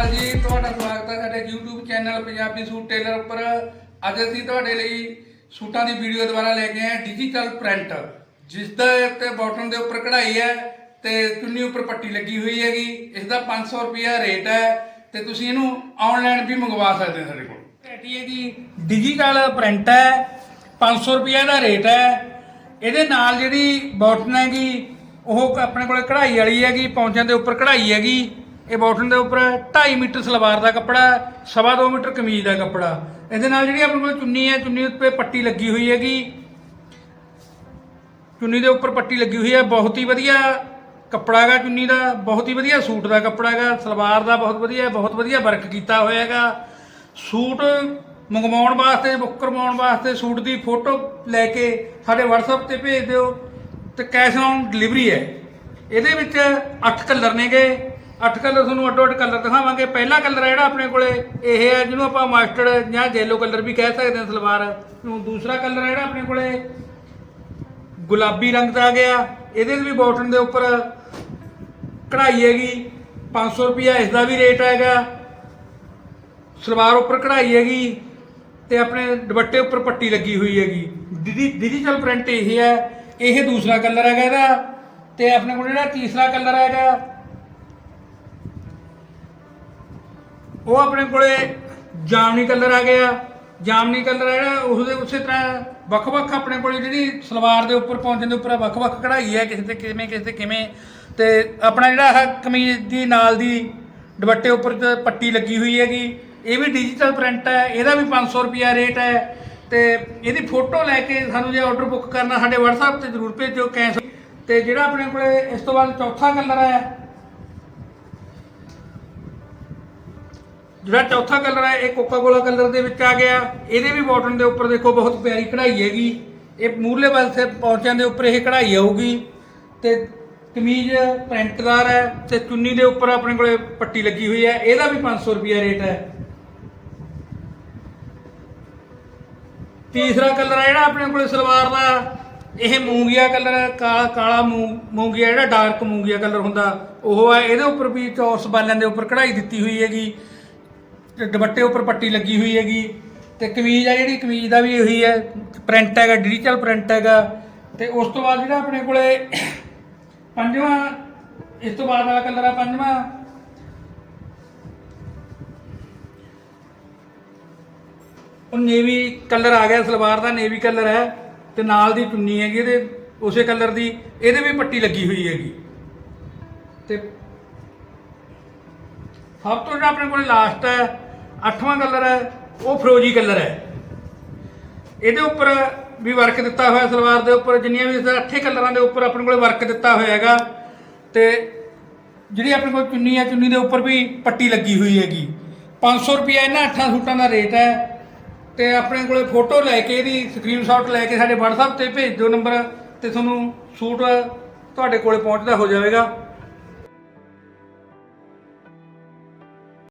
ਹਾਂਜੀ ਤੁਹਾਡਾ ਸਵਾਗਤ ਹੈ ਸਾਡੇ YouTube channel Punjabi suit tailor ਉੱਪਰ। ਅੱਜ ਅਸੀਂ ਤੁਹਾਡੇ ਲਈ ਸੂਟਾਂ ਦੀ ਵੀਡੀਓ ਦੁਬਾਰਾ ਲੈ ਕੇ ਆਏ ਹਾਂ ਡਿਜੀਟਲ ਪ੍ਰਿੰਟ ਜਿਸ ਦੇ ਉੱਤੇ ਬਾਟਮ ਦੇ ਉੱਪਰ ਕਢਾਈ ਹੈ ਤੇ ਚੁੰਨੀ ਉੱਪਰ ਪੱਟੀ ਲੱਗੀ ਹੋਈ ਹੈਗੀ। ਇਸ ਦਾ 500 ਰੁਪਿਆ ਰੇਟ ਹੈ ਤੇ ਤੁਸੀਂ ਇਹਨੂੰ ਆਨਲਾਈਨ ਵੀ ਮੰਗਵਾ ਸਕਦੇ ਹੋ ਸਾਡੇ ਕੋਲ। ਵੈਰਾਈਟੀ ਹੈਗੀ ਡਿਜੀਟਲ ਪ੍ਰਿੰਟ ਹੈ 500 ਰੁਪਿਆ ਦਾ ਰੇਟ ਹੈ। ਇਹਦੇ ਨਾਲ ਜਿਹੜੀ ਬਾਟਨ ਹੈਗੀ, ਉਹ ਆਪਣੇ ਕੋਲੇ ਕਢਾਈ ਵਾਲੀ ਹੈਗੀ ਪੌਂਚਾਂ ਦੇ ਉੱਪਰ ਕਢਾਈ ਹੈਗੀ। ਇਹ ਬਾਟਨ ਦੇ ਉੱਪਰ 2.5 ਮੀਟਰ ਸਲਵਾਰ ਦਾ ਕੱਪੜਾ, ਸਵਾ 2 ਮੀਟਰ ਕਮੀਜ਼ ਦਾ ਕੱਪੜਾ। ਇਹਦੇ ਨਾਲ ਜਿਹੜੀ ਆਪਣੇ ਕੋਲ ਚੁੰਨੀ ਹੈ, ਚੁੰਨੀ ਉੱਤੇ ਪੱਟੀ ਲੱਗੀ ਹੋਈ ਹੈਗੀ। ਚੁੰਨੀ ਦੇ ਉੱਪਰ ਪੱਟੀ ਲੱਗੀ ਹੋਈ ਹੈ, ਬਹੁਤ ਹੀ ਵਧੀਆ ਕੱਪੜਾ ਹੈਗਾ ਚੁੰਨੀ ਦਾ, ਬਹੁਤ ਹੀ ਵਧੀਆ ਸੂਟ ਦਾ ਕੱਪੜਾ ਹੈਗਾ। ਸਲਵਾਰ ਦਾ ਬਹੁਤ ਵਧੀਆ ਬਹੁਤ ਵਧੀਆ ਵਰਕ ਕੀਤਾ ਹੋਇਆ ਹੈਗਾ। ਸੂਟ ਮੰਗਵਾਉਣ ਵਾਸਤੇ, ਬੁੱਕ ਕਰਵਾਉਣ ਵਾਸਤੇ ਸੂਟ ਦੀ ਫੋਟੋ ਲੈ ਕੇ ਸਾਡੇ WhatsApp ਤੇ ਭੇਜ ਦਿਓ। ਤੇ ਕੈਸ਼ ਔਨ ਡਿਲੀਵਰੀ ਹੈ। ਇਹਦੇ ਵਿੱਚ 8 ਕਲਰ ਨੇਗੇ। ਅੱਠ ਕਲਰ ਤੁਹਾਨੂੰ ਅੱਡੋ ਅੱਡ ਕਲਰ ਦਿਖਾਵਾਂਗੇ। ਪਹਿਲਾ ਕਲਰ ਹੈ ਜਿਹੜਾ ਆਪਣੇ ਕੋਲੇ, ਇਹ ਹੈ ਜਿਹਨੂੰ ਆਪਾਂ ਮਸਟਰਡ ਜਾਂ ਯੈਲੋ ਕਲਰ ਵੀ ਕਹਿ ਸਕਦੇ ਹਾਂ ਸਲਵਾਰ। ਨੂੰ ਦੂਸਰਾ ਕਲਰ ਹੈ ਜਿਹੜਾ ਆਪਣੇ ਕੋਲੇ, ਗੁਲਾਬੀ ਰੰਗ ਦਾ ਆ ਗਿਆ। ਇਹਦੇ ਵੀ ਬਾਟਨ ਦੇ ਉੱਪਰ ਕਢਾਈ ਹੈਗੀ। 500 ਰੁਪਿਆ ਇਸ ਦਾ ਵੀ ਰੇਟ ਹੈਗਾ। ਸਲਵਾਰ ਉੱਪਰ ਕਢਾਈ ਹੈਗੀ ਤੇ ਆਪਣੇ ਦੁਪੱਟੇ ਉੱਪਰ ਪੱਟੀ ਲੱਗੀ ਹੋਈ ਹੈਗੀ। ਡਿਜੀ- ਡਿਜੀਟਲ ਪ੍ਰਿੰਟ ਇਹ ਹੈ। ਇਹ ਦੂਸਰਾ ਕਲਰ ਹੈਗਾ ਇਹਦਾ ਤੇ ਆਪਣੇ ਕੋਲ ਜਿਹੜਾ ਤੀਸਰਾ ਕਲਰ ਹੈਗਾ ਉਹ ਆਪਣੇ ਕੋਲੇ ਜਾਮਨੀ ਕਲਰ ਆ ਗਿਆ। ਜਾਮਨੀ ਕਲਰ ਹੈ ਜਿਹੜਾ ਉਸਦੇ ਉਸੇ ਤਰ੍ਹਾਂ ਵੱਖ-ਵੱਖ ਆਪਣੇ ਕੋਲੇ ਜਿਹੜੀ ਸਲਵਾਰ ਦੇ ਉੱਪਰ ਪਹੁੰਚਣ ਦੇ ਉੱਪਰ ਵੱਖ-ਵੱਖ ਕਢਾਈ ਹੈ, ਕਿਸੇ ਤੇ ਕਿਵੇਂ, ਕਿਸੇ ਤੇ ਕਿਵੇਂ। ਤੇ ਆਪਣਾ ਜਿਹੜਾ ਆਹ ਕਮੀਜ਼ ਦੀ ਨਾਲ ਦੀ ਦੁਪੱਟੇ ਉੱਪਰ ਤੇ ਪੱਟੀ ਲੱਗੀ ਹੋਈ ਹੈਗੀ। ਇਹ ਵੀ ਡਿਜੀਟਲ ਪ੍ਰਿੰਟ ਹੈ, ਇਹਦਾ ਵੀ 500 ਰੁਪਿਆ ਰੇਟ ਹੈ। ਤੇ ਇਹਦੀ ਫੋਟੋ ਲੈ ਕੇ ਸਾਨੂੰ ਜੇ ਆਰਡਰ ਬੁੱਕ ਕਰਨਾ, ਸਾਡੇ WhatsApp ਤੇ ਜ਼ਰੂਰ ਭੇਜੋ ਕੈਸ਼ ਤੇ ਜਿਹੜਾ ਆਪਣੇ ਕੋਲੇ ਇਸ ਤੋਂ ਬਾਅਦ ਚੌਥਾ ਕਲਰ ਹੈ ਜਿਹੜਾ ਚੌਥਾ ਕਲਰ ਹੈ, ਇਹ ਕੋਕਾ ਕੋਲਾ ਕਲਰ ਦੇ ਵਿੱਚ ਆ ਗਿਆ। ਇਹਦੇ ਵੀ ਬਾਟਨ ਦੇ ਉੱਪਰ ਦੇਖੋ, ਬਹੁਤ ਪਿਆਰੀ ਕਢਾਈ ਹੈਗੀ। ਇਹ ਮੂਰਲੇ ਪਾਸੇ ਪੌਂਚਾਂ ਦੇ ਉੱਪਰ ਇਹ ਕਢਾਈ ਆਊਗੀ। ਤੇ ਕਮੀਜ਼ ਪ੍ਰਿੰਟਦਾਰ ਹੈ ਤੇ ਚੁੰਨੀ ਦੇ ਉੱਪਰ ਆਪਣੇ ਕੋਲੇ ਪੱਟੀ ਲੱਗੀ ਹੋਈ ਹੈ। ਇਹਦਾ ਵੀ 500 ਰੁਪਿਆ ਰੇਟ ਹੈ। ਤੀਸਰਾ ਕਲਰ ਹੈ ਜਿਹੜਾ ਆਪਣੇ ਕੋਲੇ ਸਲਵਾਰ ਦਾ। ਇਹ ਮੂੰਗੀਆ ਕਲਰ ਕਾਲਾ ਕਾਲਾ ਮੂੰ- ਮੂੰਗੀਆ ਜਿਹੜਾ ਡਾਰਕ ਮੂੰਗੀਆ ਕਲਰ ਹੁੰਦਾ, ਉਹ ਹੈ। ਇਹਦੇ ਉੱਪਰ ਵੀ ਚੌਰਸ ਬਾਲਿਆਂ ਦੇ ਉੱਪਰ ਕਢਾਈ ਦਿੱਤੀ ਹੋਈ ਹੈਗੀ। ਤੇ ਦੁਪੱਟੇ ਉੱਪਰ ਪੱਟੀ ਲੱਗੀ ਹੋਈ ਹੈਗੀ। ਤੇ ਕਮੀਜ਼ ਆ ਜਿਹੜੀ, ਕਮੀਜ਼ ਦਾ ਵੀ ਉਹੀ ਹੈ। ਪ੍ਰਿੰਟ ਹੈਗਾ, ਡਿਜੀਟਲ ਪ੍ਰਿੰਟ ਹੈਗਾ। ਤੇ ਉਸ ਤੋਂ ਬਾਅਦ ਜਿਹੜਾ ਆਪਣੇ ਕੋਲੇ ਪੰਜਵਾਂ, ਇਸ ਤੋਂ ਬਾਅਦ ਵਾਲਾ ਕਲਰ ਆ ਪੰਜਵਾਂ। ਉਹ ਨੇਵੀ ਕਲਰ ਆ ਗਿਆ, ਸਲਵਾਰ ਦਾ ਨੇਵੀ ਕਲਰ ਹੈ। ਤੇ ਨਾਲ ਦੀ ਚੁੰਨੀ ਹੈਗੀ, ਇਹਦੇ ਉਸੇ ਕਲਰ ਦੀ, ਇਹਦੇ ਵੀ ਪੱਟੀ ਲੱਗੀ ਹੋਈ ਹੈਗੀ। ਤੇ ਸਭ ਤੋਂ ਜਿਹੜਾ ਆਪਣੇ ਕੋਲ ਲਾਸਟ ਹੈ ਅੱਠਵਾਂ ਕਲਰ ਹੈ, ਉਹ ਫਰੋਜੀ ਕਲਰ ਹੈ। ਇਹਦੇ ਉੱਪਰ ਵੀ ਵਰਕ ਦਿੱਤਾ ਹੋਇਆ ਸਲਵਾਰ ਦੇ ਉੱਪਰ, ਜਿੰਨੀਆਂ ਵੀ ਇਸ ਅੱਠੇ ਕਲਰਾਂ ਦੇ ਉੱਪਰ ਆਪਣੇ ਕੋਲ ਵਰਕ ਦਿੱਤਾ ਹੋਇਆ ਹੈਗਾ। ਤੇ ਜਿਹੜੀ ਆਪਣੇ ਕੋਲ ਚੁੰਨੀ ਹੈ ਚੁੰਨੀ ਦੇ ਉੱਪਰ ਵੀ ਪੱਟੀ ਲੱਗੀ ਹੋਈ ਹੈਗੀ। 500 ਰੁਪਏ ਇਹਨਾਂ ਅੱਠਾਂ ਸੂਟਾਂ ਦਾ ਰੇਟ ਹੈ। ਤੇ ਆਪਣੇ ਕੋਲੇ ਫੋਟੋ ਲੈ ਕੇ, ਇਹਦੀ ਸਕਰੀਨਸ਼ਾਟ ਲੈ ਕੇ ਸਾਡੇ WhatsApp ਤੇ ਭੇਜ ਦਿਓ ਨੰਬਰ ਤੇ ਤੁਹਾਨੂੰ ਸੂਟ ਤੁਹਾਡੇ ਕੋਲੇ ਪਹੁੰਚਦਾ ਹੋ ਜਾਵੇਗਾ।